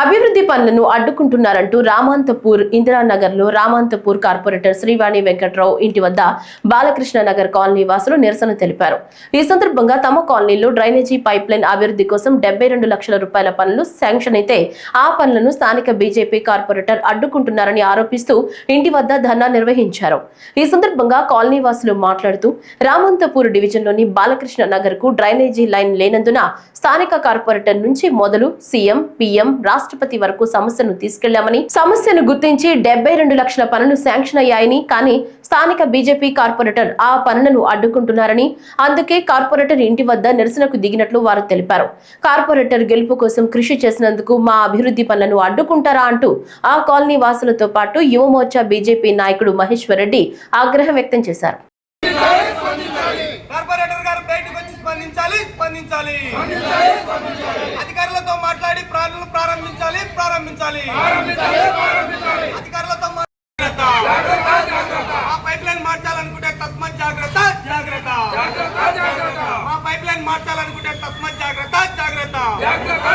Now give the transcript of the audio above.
అభివృద్ధి పనులను అడ్డుకుంటున్నారంటూ రామాంతపూర్ ఇందిరానగర్లో రామాంతపూర్ కార్పొరేటర్ శ్రీవాణి వెంకట్రావు ఇంటి వద్ద బాలకృష్ణ నగర్ కాలనీ వాసులు నిరసన తెలిపారు. ఈ సందర్భంగా తమ కాలనీలో డ్రైనేజీ పైప్ లైన్ అభివృద్ధి కోసం డెబ్బై రెండు లక్షల రూపాయల పనులు శాంక్షన్ అయితే ఆ పనులను స్థానిక బీజేపీ కార్పొరేటర్ అడ్డుకుంటున్నారని ఆరోపిస్తూ ఇంటి వద్ద ధర్నా నిర్వహించారు. ఈ సందర్భంగా కాలనీ వాసులు మాట్లాడుతూ రామంతపూర్ డివిజన్లోని బాలకృష్ణ నగర్కు డ్రైనేజీ లైన్ లేనందున స్థానిక కార్పొరేటర్ నుంచి మొదలు సీఎం పీఎం రాష్ట్రపతి వరకు సమస్యను తీసుకెళ్ళామని సమస్యను గుర్తించి డెబ్బై రెండు లక్షల పనులు శాంక్షన్ అయ్యాయని కానీ స్థానిక బీజేపీ కార్పొరేటర్ ఆ పనులను అడ్డుకుంటున్నారని అందుకే కార్పొరేటర్ ఇంటి వద్ద నిరసనకు దిగినట్లు వారు తెలిపారు. కార్పొరేటర్ గెలుపు కోసం కృషి చేసినందుకు మా అభివృద్ధి పనులను అడ్డుకుంటారా అంటూ ఆ కాలనీ వాసులతో పాటు యువమోర్చా బీజేపీ నాయకుడు మహేశ్వర్ రెడ్డి ఆగ్రహం వ్యక్తం చేశారు. స్పందించాలి స్పందించాలి. ప్రారంభించాలి ప్రారంభించాలి. అధికారులతో మా- పైప్ లైన్ మార్చాలనుకుంటే తస్మత్ జాగ్రత్త జాగ్రత్త. మా పైప్ లైన్ మార్చాలనుకుంటే తస్మత్ జాగ్రత్త. జాగ్రత్త.